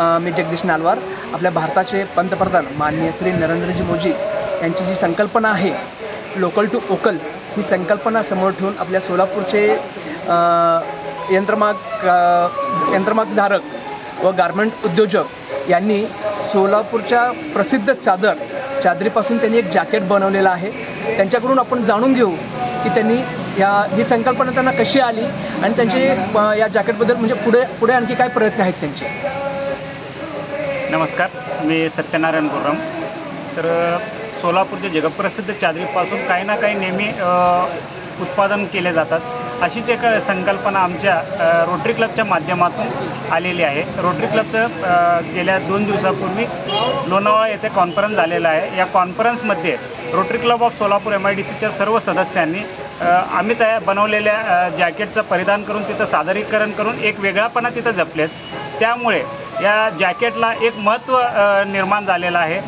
मी जगदीश नालवार आपल्या भारताचे पंतप्रधान माननीय श्री नरेंद्रजी मोदी यांची जी संकल्पना आहे लोकल टू ओकल ही संकल्पना समोर ठेवून आपल्या सोलापूरचे यंत्रमाग यंत्रमागधारक व गारमेंट उद्योजक यांनी सोलापूरच्या प्रसिद्ध चादर चादरीपासून त्यांनी एक जॅकेट बनवलेलं आहे. त्यांच्याकडून आपण जाणून घेऊ की त्यांनी या ही संकल्पना त्यांना कशी आली आणि त्यांचे या जॅकेटबद्दल म्हणजे पुढे पुढे आणखी काय प्रयत्न आहेत त्यांचे? नमस्कार मी सत्यनारायण गुर्रम. तर सोलापूरचे सोलापूरच्या जगप्रसिद्ध चादरीपासून काही ना काही नेहमी उत्पादन केले जातात. अशीच एक संकल्पना आमच्या रोटरी क्लबच्या माध्यमातून आलेली आहे. रोटरी क्लबचं गेल्या दोन दिवसापूर्वी लोणावळा येथे कॉन्फरन्स झालेला आहे. या कॉन्फरन्समध्ये rotary club of Solapur M I D सीच्या सर्व सदस्यांनी आम्ही तयार बनवलेल्या जॅकेटचं परिधान करून तिथं सादरीकरण करून एक वेगळापणा तिथं जपलेत. त्यामुळे या जॅकेटला एक महत्त्व निर्माण झालेलं आहे.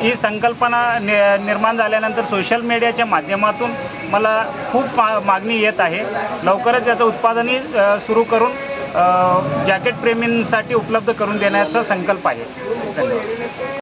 ही संकल्पना नि निर्माण झाल्यानंतर सोशल मीडियाच्या माध्यमातून मला खूप मा मागणी येत आहे. लवकरच याचं उत्पादनही सुरू करून जॅकेटप्रेमींसाठी जॅकेट प्रेमींसाठी उपलब्ध करून देण्याचा संकल्प आहे. धन्यवाद.